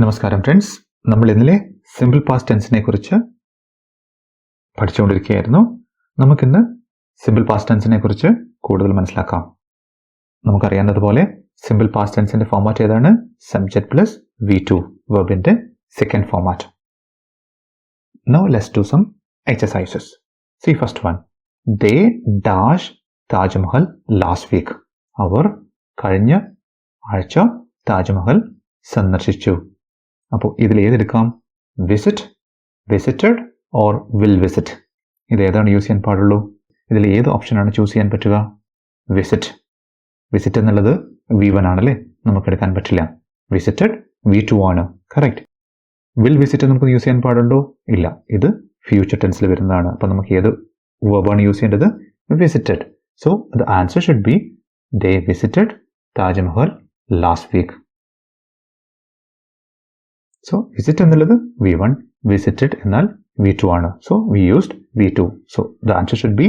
നമസ്കാരം ഫ്രണ്ട്സ് നമ്മൾ ഇന്നലെ സിമ്പിൾ പാസ്റ്റ് ടെൻസിനെ കുറിച്ച് പഠിച്ചുകൊണ്ടിരിക്കുകയായിരുന്നു. നമുക്കിന്ന് സിമ്പിൾ പാസ്റ്റ് ടെൻസിനെ കുറിച്ച് കൂടുതൽ മനസ്സിലാക്കാം. നമുക്കറിയാവുന്നതുപോലെ സിമ്പിൾ പാസ്റ്റ് ടെൻസിന്റെ ഫോമാറ്റ് ഏതാണ്? Subject plus V two വെബിന്റെ second format now let's do some exercises see first one they dash Taj Mahal last week അവർ കഴിഞ്ഞ ആഴ്ച താജ്മഹൽ സന്ദർശിച്ചു. അപ്പോൾ ഇതിൽ ഏതെടുക്കാം? Visit visited or will visit ഇത് ഏതാണ് യൂസ് ചെയ്യാൻ പാടുള്ളൂ? ഇതിൽ ഏത് ഓപ്ഷനാണ് ചൂസ് ചെയ്യാൻ പറ്റുക? വിസിറ്റ് വിസിറ്റ് എന്നുള്ളത് വി വൺ ആണല്ലേ? നമുക്ക് എടുക്കാൻ പറ്റില്ല. വിസിറ്റഡ് വി ടു ആണ്. കറക്റ്റ് വിൽ വിസിറ്റ് നമുക്ക് യൂസ് ചെയ്യാൻ പാടുണ്ടോ? ഇല്ല. ഇത് ഫ്യൂച്ചർ ടെൻസിൽ വരുന്നതാണ്. അപ്പോൾ നമുക്ക് ഏത് വേർബാണ് യൂസ് ചെയ്യേണ്ടത്? Visited so the answer should be they visited Taj Mahal last week so visit എന്നുള്ളത് വി വൺ വിസിറ്റഡ് എന്നാൽ വി ടു ആണ്. So we used V two so the answer should be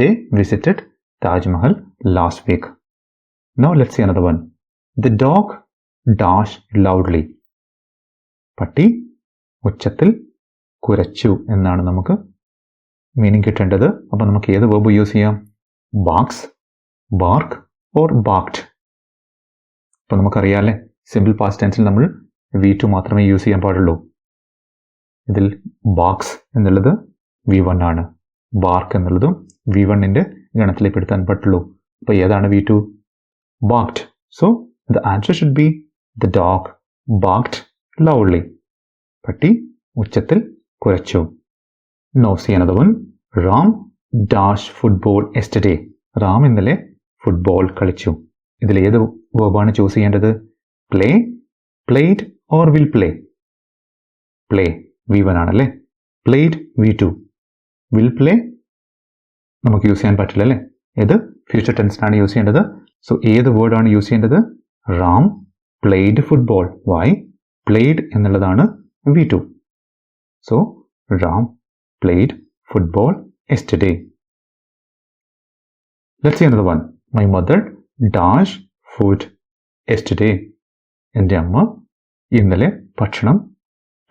they visited Taj Mahal last week now let see another one the dog dash loudly പട്ടി ഉച്ചത്തിൽ കുരച്ചു എന്നാണ് നമുക്ക് meaning കിട്ടേണ്ടത്. അപ്പോൾ നമുക്ക് ഏത് വേർബ് യൂസ് ചെയ്യാം? ബാക്സ് ബാർക്ക് ഓർ ബാക്ട് അപ്പോൾ നമുക്കറിയാമല്ലേ സിമ്പിൾ പാസ്റ്റ് ടെൻസിൽ നമ്മൾ വി ടു മാത്രമേ യൂസ് ചെയ്യാൻ പാടുള്ളൂ. ഇതിൽ ബാക്സ് എന്നുള്ളത് വി വൺ ആണ്. ബാർക്ക് എന്നുള്ളതും വി വണ്ണിന്റെ ഗണത്തിലേക്ക് പെടുത്താൻ പറ്റുള്ളൂ. അപ്പോൾ ഏതാണ് V two barked so the answer should be the dog barked loudly പട്ടി ഉച്ചത്തിൽ കുരച്ചു now see another one Ram dash football yesterday Ram ഇന്നലെ ഫുട്ബോൾ കളിച്ചു. ഇതിൽ ഏത് വേർബാണ് ചൂസ് ചെയ്യേണ്ടത്? Play played or will play play V one ആണല്ലേ? Played V two will play നമുക്ക് യൂസ് ചെയ്യാൻ പറ്റില്ല അല്ലേ ഏത് ഫ്യൂച്ചർ ടെൻസിനാണ് യൂസ് ചെയ്യേണ്ടത്. സോ ഏത് വേർഡാണ് യൂസ് ചെയ്യേണ്ടത്? Ram. Played football why played എന്നുള്ളതാണ് V two so Ram. Played football yesterday let's see another one my mother dash food yesterday എന്റെ അമ്മ ഇന്നലെ ഭക്ഷണം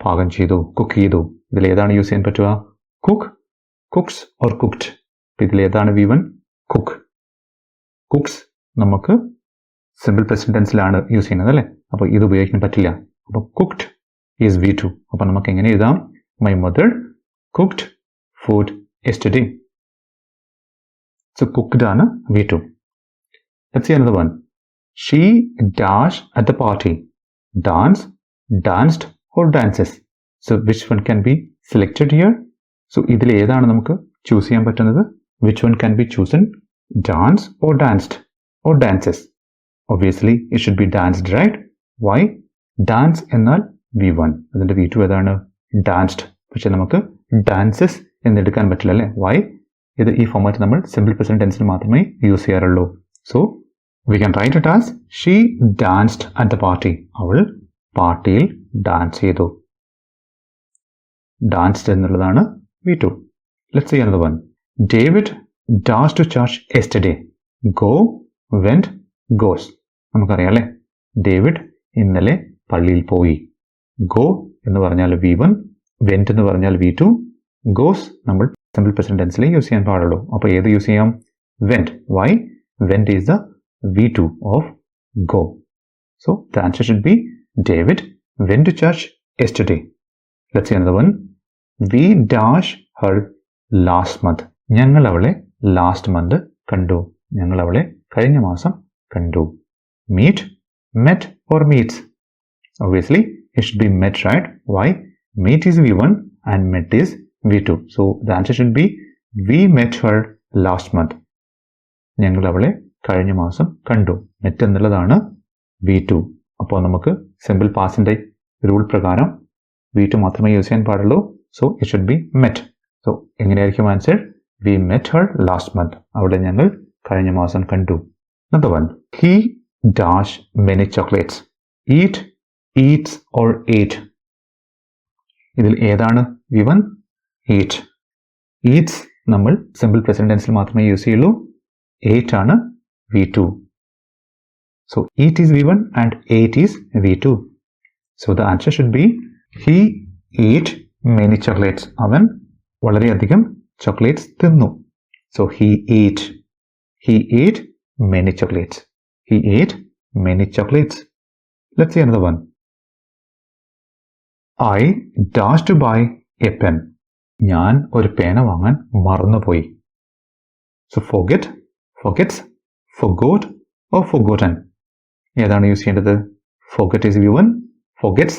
പാകം ചെയ്തു കുക്ക് ചെയ്തു. ഇതിൽ ഏതാണ് യൂസ് ചെയ്യാൻ പറ്റുക? കുക്ക് കുക്സ് ഓർ കുക്ഡ് ഇതിൽ ഏതാണ് വി വൺ കുക്ക് കുക്സ് നമുക്ക് സിമ്പിൾ പ്രസന്റ് ടെൻസിലാണ് യൂസ് ചെയ്യുന്നത് അല്ലേ? അപ്പോൾ ഇത് ഉപയോഗിക്കാൻ പറ്റില്ല. അപ്പോൾ കുക്ഡ് ഈസ് വി ടു അപ്പോൾ നമുക്ക് എങ്ങനെ എഴുതാം? My mother cooked food yesterday so cooked ആണ് V two let's see another one she dash at the party dance danced or dances. So which one can be selected here? So ഇതിൽ ഏതാണ് നമുക്ക് choose ചെയ്യാൻ പറ്റുന്നത്? Which one can be chosen dance or danced or dances obviously it should be danced right why dance എന്നാൽ V one അതിന്റെ V two ഏതാണ്? Danced പക്ഷെ നമുക്ക് ഡാൻസസ് എന്നെടുക്കാൻ പറ്റില്ല അല്ലേ? വൈ ഇത് ഈ ഫോമാറ്റ് നമ്മൾ സിമ്പിൾ പ്രസന്റ് ടെൻസിൽ മാത്രമേ യൂസ് ചെയ്യാറുള്ളൂ. So we can write it as she danced at the party അവൾ പാർട്ടിയിൽ ഡാൻസ് ചെയ്തു. ഡാൻസ്ഡ് എന്നുള്ളതാണ് V two let's another one David dash to church yesterday go went goes നമുക്കറിയാം അല്ലേ? ഡേവിഡ് ഇന്നലെ പള്ളിയിൽ പോയി. ഗോ എന്ന് പറഞ്ഞാൽ വി വൺ വെന്റ് എന്ന് പറഞ്ഞാൽ വി ടു ഗോസ് നമ്മൾ സിമ്പിൾ പ്രസിഡൻസിലേ യൂസ് ചെയ്യാൻ പാടുള്ളൂ. അപ്പോൾ ഏത് യൂസ് ചെയ്യാം? Went why went is the V two of go so the answer should be David went to church yesterday let's another one we dash her last month ഞങ്ങൾ അവളെ last month കണ്ടു. ഞങ്ങൾ അവളെ കഴിഞ്ഞ മാസം കണ്ടു. Meet met or meets obviously it should be met right why meet is V one and met is V two so the answer should be we met her last month ഞങ്ങൾ അവളെ കഴിഞ്ഞ മാസം കണ്ടു. നെറ്റ് എന്നുള്ളതാണ് V two അപ്പോൾ നമുക്ക് simple പാസിന്റെ rule പ്രകാരം വി ടു മാത്രമേ യൂസ് ചെയ്യാൻ പാടുള്ളൂ. So it should be met so എങ്ങനെയായിരിക്കും answer we met her last month അവിടെ ഞങ്ങൾ കഴിഞ്ഞ മാസം കണ്ടു. Number one he dash many chocolates eat eats or ate ഇതിൽ ഏതാണ്? വി വൺ ഈറ്റ് ഈറ്റ്സ് നമ്മൾ സിമ്പിൾ പ്രസന്റ് ടെൻസിൽ മാത്രമേ യൂസ് ചെയ്യുള്ളൂ. ഏറ്റ് ആണ് V two So 8 is V1 and 8 is V2. So the answer should be he eat many chocolates അവൻ വളരെയധികം chocolates തിന്നു. So he eat he eat many chocolates he eat many chocolates let's see another one I dash to buy a pen ഞാൻ ഒരു പേന വാങ്ങാൻ മറന്നുപോയി. So forgot forgets forgot or forgotten ഏതാണ് use ചെയ്യേണ്ടത് forget is v1 forgets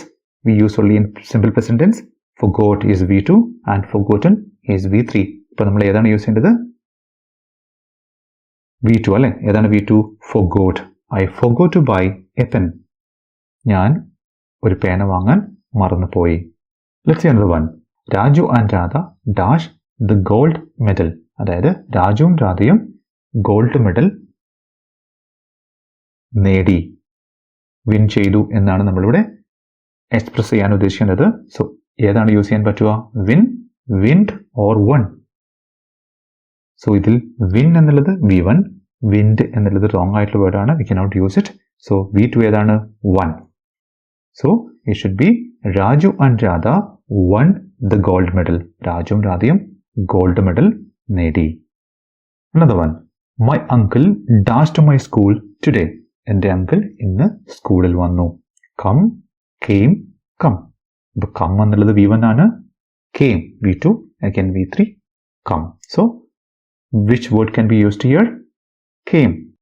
we use only in simple present tense forgot is v2 and forgotten is v3 ഇപ്പൊ നമ്മൾ ഏതാണ് യൂസ് ചെയ്യേണ്ടത് v2 അല്ലേ ഏതാണ് v2 forgot I forgot to buy a pen ഞാൻ ഒരു പേന വാങ്ങാൻ മറന്നുപോയി let's another one Raju and Radha dash the gold medal അതായത് രാജുവും രാധയും ഗോൾഡ് മെഡൽ നേടി. വിൻ ചെയ്തു എന്നാണ് നമ്മളിവിടെ എക്സ്പ്രസ് ചെയ്യാൻ ഉദ്ദേശിക്കുന്നത്. സോ ഏതാണ് യൂസ് ചെയ്യാൻ പറ്റുക? Win winned or won so ഇതിൽ വിൻ എന്നുള്ളത് വി വൺ വിൻഡ് എന്നുള്ളത് റോങ് ആയിട്ടുള്ള വേർഡാണ് we cannot use it so V two ഏതാണ്? Won so it should be Raju and Radha won the gold medal രാജുവും രാധയും ഗോൾഡ് മെഡൽ നേടി. Another one my uncle dash to my school today എന്റെ uncle ഇന്ന് സ്കൂളിൽ വന്നു. Come came come ഇപ്പൊ come എന്നുള്ളത് വി വൺ ആണ്. Came V two again V three come so which word can be used here came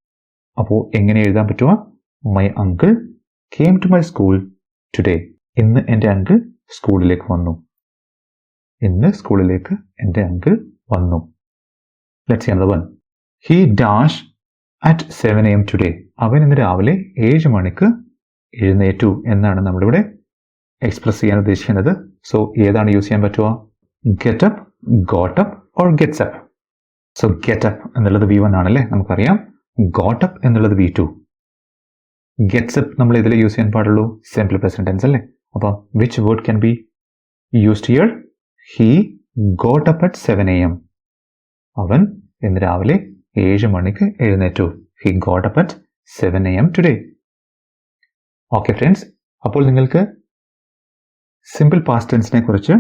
അപ്പോൾ എങ്ങനെ എഴുതാൻ പറ്റുക my uncle came to my school today ഇന്ന് എന്റെ അങ്കിൾ സ്കൂളിലേക്ക് വന്നു. ഇന്ന് സ്കൂളിലേക്ക് എന്റെ അങ്കിൾ വന്നു. Let's see another one he dash at seven M today അവൻ ഇന്ന് രാവിലെ ഏഴ് മണിക്ക് എഴുന്നേറ്റു എന്നാണ് നമ്മളിവിടെ എക്സ്പ്രസ് ചെയ്യാൻ ഉദ്ദേശിക്കുന്നത്. സോ ഏതാണ് യൂസ് ചെയ്യാൻ പറ്റുക? Get up got up or gets up so get up എന്നുള്ളത് വി വൺ ആണല്ലേ? നമുക്കറിയാം. ഗോട്ട് അപ്പ് എന്നുള്ളത് വി ടു ഗെറ്റ്സ് അപ്പ് നമ്മൾ ഇതിൽ യൂസ് ചെയ്യാൻ പാടുള്ളൂ. സിംപിൾ പ്രസന്റ് ടെൻസ് അല്ലേ? അപ്പോൾ which word can be used here he got up at seven A M അവൻ ഇന്ന് രാവിലെ ഏഴ് മണിക്ക് എഴുന്നേറ്റു. He got up at seven A M today okay friends അപ്പോൾ നിങ്ങൾക്ക് സിമ്പിൾ പാസ്റ്റ് ടെൻസിനെ കുറിച്ച്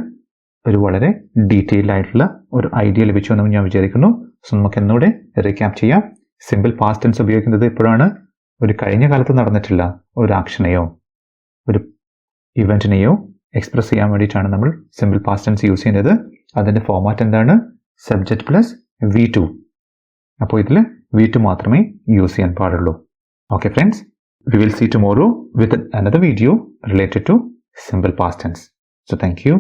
ഒരു വളരെ ഡീറ്റെയിൽഡ് ആയിട്ടുള്ള ഒരു ഐഡിയ ലഭിച്ചു എന്ന് ഞാൻ വിചാരിക്കുന്നു. സോ നമുക്ക് എന്നൂടെ റീക്യാപ്പ് ചെയ്യാം. സിമ്പിൾ പാസ്റ്റ് ടെൻസ് ഉപയോഗിക്കുന്നത് എപ്പോഴാണ് ഒരു കഴിഞ്ഞ കാലത്ത് നടന്നിട്ടില്ല ഒരു ആക്ഷനെയോ ഒരു ഇവന്റിനെയോ എക്സ്പ്രസ് ചെയ്യാൻ വേണ്ടിയിട്ടാണ് നമ്മൾ സിമ്പിൾ പാസ്റ്റ് ടെൻസ് യൂസ് ചെയ്യുന്നത്. അതിന്റെ ഫോമാറ്റ് എന്താണ്? സബ്ജക്റ്റ് പ്ലസ് വി ടു അപ്പോൾ ഇതിൽ വി മാത്രമേ യൂസ് ചെയ്യാൻ പാടുള്ളൂ. Okay friends we will see tomorrow with another video related to simple past tense so thank you